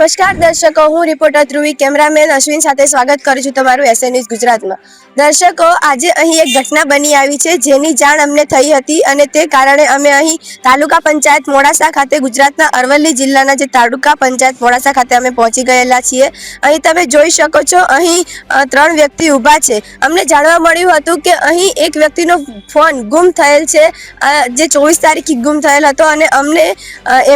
નમસ્કાર, દર્શકો. હું રિપોર્ટર ધ્રુવી કેમેરામેન અશ્વિન સાથે સ્વાગત કરું છું તમારું એસએન ન્યૂઝ ગુજરાતમાં. દર્શકો, આજે અહીં એક ઘટના બની આવી છે જેની જાણ અમને થઈ હતી અને તે કારણે અમે અહીં તાલુકા પંચાયત મોડાસા ખાતે ગુજરાતના અરવલ્લી જિલ્લાના જે તાલુકા પંચાયત મોડાસા ખાતે અમે પહોંચી ગયેલા છીએ. અહીં તમે જોઈ શકો છો, અહીં ત્રણ વ્યક્તિ ઊભા છે. અમને જાણવા મળ્યું હતું કે અહીં એક વ્યક્તિનો ફોન ગુમ થયેલ છે જે ચોવીસ તારીખે ગુમ થયેલ હતો અને અમને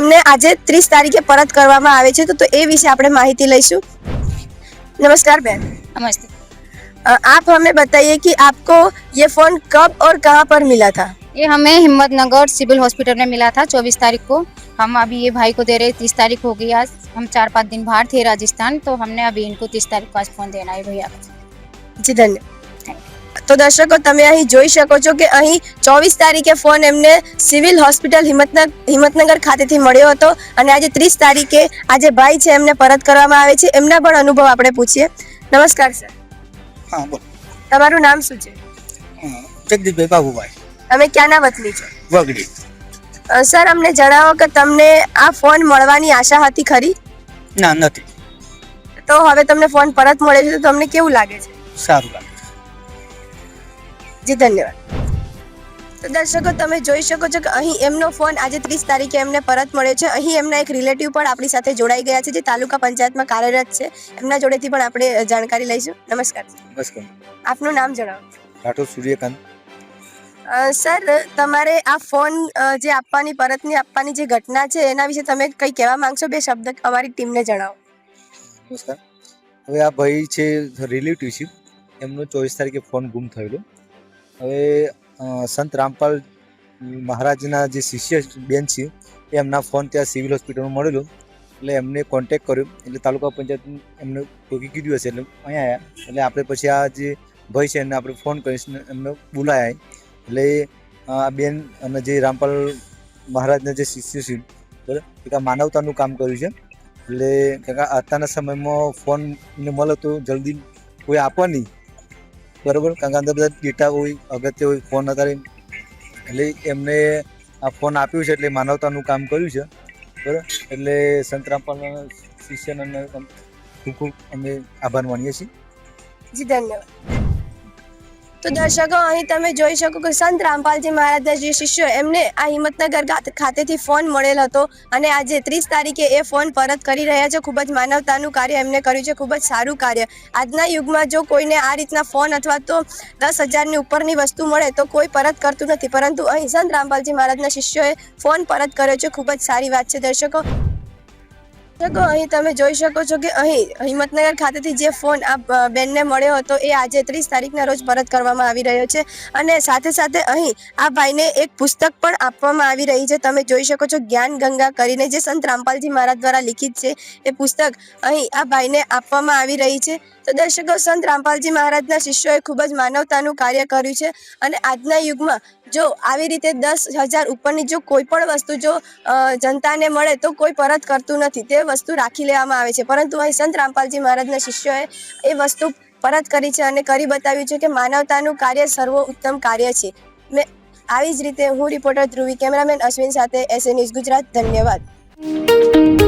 એમને આજે ત્રીસ તારીખે પરત કરવામાં આવે છે. તો એ વિશે આપણે માહિતી લઈશું नमस्कार बहन नमस्ते अ, आप हमें बताइए कि आपको ये फोन कब और कहाँ पर मिला था ये हमें हिम्मतनगर सिविल हॉस्पिटल में मिला था चौबीस तारीख को हम अभी ये भाई को दे रहे तीस तारीख हो गई आज हम चार पाँच दिन बाहर थे राजस्थान तो हमने अभी इनको तीस तारीख को आज फोन देना है भैया को જી ધન્યવાદ તો દર્શકો તમે અહીં જોઈ શકો છો કે અહીં ચોવીસ તારીખે ફોન એમને સિવિલ હોસ્પિટલ હિંમતનગર હિંમતનગર ખાતેથી મળ્યો હતો. અને આજે ત્રીસ તારીખે આજે ભાઈ છે એમને પરત કરવામાં આવે છે. એમના પણ અનુભવ આપણે પૂછીએ. નમસ્કાર સર. હા બોલો. તમારું નામ શું છે? જગદીશભાઈ બાબુભાઈ. તમે ક્યાંના વતની છો? વગડી. સર અમને જણાવો કે તમને આ ફોન મળવાની આશા હતી ખરી? ના નથી. તો હવે તમને ફોન પરત મળે છે તો તમને કેવું લાગે છે? સારું લાગે. જી ધન્યવાદ. તો દર્શકો તમે જોઈ શકો છો કે અહીં એમનો ફોન આજે ત્રીસ તારીખે એમને પરત મળ્યો છે. અહીં એમના એક રિલેટિવ પણ આપણી સાથે જોડાઈ ગયા છે જે તાલુકા પંચાયતમાં કાર્યરત છે. એમના જોડેથી પણ આપણે જાણકારી લઈશું. નમસ્કાર. નમસ્કાર. આપનું નામ જણાવો. રાઠોડ સૂર્યકાંત. સર તમારે આ ફોન જે આપવાની પરતની આપવાની જે ઘટના છે એના વિશે તમે કંઈ કહેવા માંગશો? બે શબ્દ અમારી ટીમને જણાવો. નમસ્કાર. હવે આ ભાઈ છે રિલેટિવ છે. એમનો ચોવીસ તારીખે ફોન ગુમ થયેલો. હવે સંત રામપાલ મહારાજના જે શિષ્ય બેન છે એમના ફોન ત્યાં સિવિલ હોસ્પિટલમાં મળેલો. એટલે એમને કોન્ટેક કર્યો. એટલે તાલુકા પંચાયત એમને ટોકી કીધું હશે. એટલે અહીંયા આવ્યા એટલે આપણે પછી આ જે ભાઈ છે, એને આપણે ફોન કરીશું એમને બોલાયા એટલે આ બેન અને જે રામપાલ મહારાજના જે શિષ્ય છે, બરાબર? એક માનવતાનું કામ કર્યું છે. એટલે કારણ કે અત્યારના સમયમાં ફોન ને મળે તો જલ્દી કોઈ આપવા નહીં. બરાબર? કારણ કે અંદર બધા ડેટા હોય, અગત્ય હોય, ફોન હતા એટલે એમને આ ફોન આપ્યું છે એટલે માનવતાનું કામ કર્યું છે. બરાબર? એટલે સંત રામપાલના શિષ્યને ખૂબ ખૂબ અમે આભાર માનીએ છીએ. જી, ધન્યવાદ. તો દર્શકો, અહીં તમે જોઈ શકો કે સંત રામપાલજી મહારાજના જે શિષ્યો, એમને આ હિંમતનગર ખાતે- ખાતેથી ફોન મળેલ હતો અને આજે ત્રીસ તારીખે એ ફોન પરત કરી રહ્યા છે. ખૂબ જ માનવતાનું કાર્ય એમને કર્યું છે, ખૂબ જ સારું કાર્ય. આજના યુગમાં જો કોઈને આ રીતના ફોન અથવા તો દસ હજારની ઉપરની વસ્તુ મળે તો કોઈ પરત કરતું નથી. પરંતુ અહીં સંત રામપાલજી મહારાજના શિષ્યોએ ફોન પરત કર્યો છે. ખૂબ જ સારી વાત છે દર્શકો. દર્શકો અહીં તમે જોઈ શકો છો કે અહીં હિંમતનગર ખાતેથી જે ફોન આ બેનને મળ્યો હતો, એ આજે ત્રીસ તારીખના રોજ પરત કરવામાં આવી રહ્યો છે. અને સાથે સાથે અહીં આ ભાઈને એક પુસ્તક પણ આપવામાં આવી રહી છે. તમે જોઈ શકો છો જ્ઞાન ગંગા કરીને જે સંત રામપાલજી મહારાજ દ્વારા લિખિત છે, એ પુસ્તક અહીં આ ભાઈને આપવામાં આવી રહી છે. તો દર્શકો, સંત રામપાલજી મહારાજના શિષ્યોએ ખૂબ જ માનવતાનું કાર્ય કર્યું છે. અને આજના યુગમાં જો આવી રીતે દસ હજાર ઉપરની જો કોઈ પણ વસ્તુ જો જનતાને મળે તો કોઈ પરત કરતું નથી. તે વસ્તુ રાખી લેવામાં આવે છે. પરંતુ અહીં સંત રામપાલજી મહારાજના શિષ્યોએ એ વસ્તુ પરત કરી છે અને કરી બતાવ્યું છે કે માનવતાનું કાર્ય સર્વો ઉત્તમ કાર્ય છે. મેં, આવી જ રીતે હું રિપોર્ટર ધ્રુવી, કેમેરામેન અશ્વિન સાથે એસએ ન્યૂઝ ગુજરાત. ધન્યવાદ.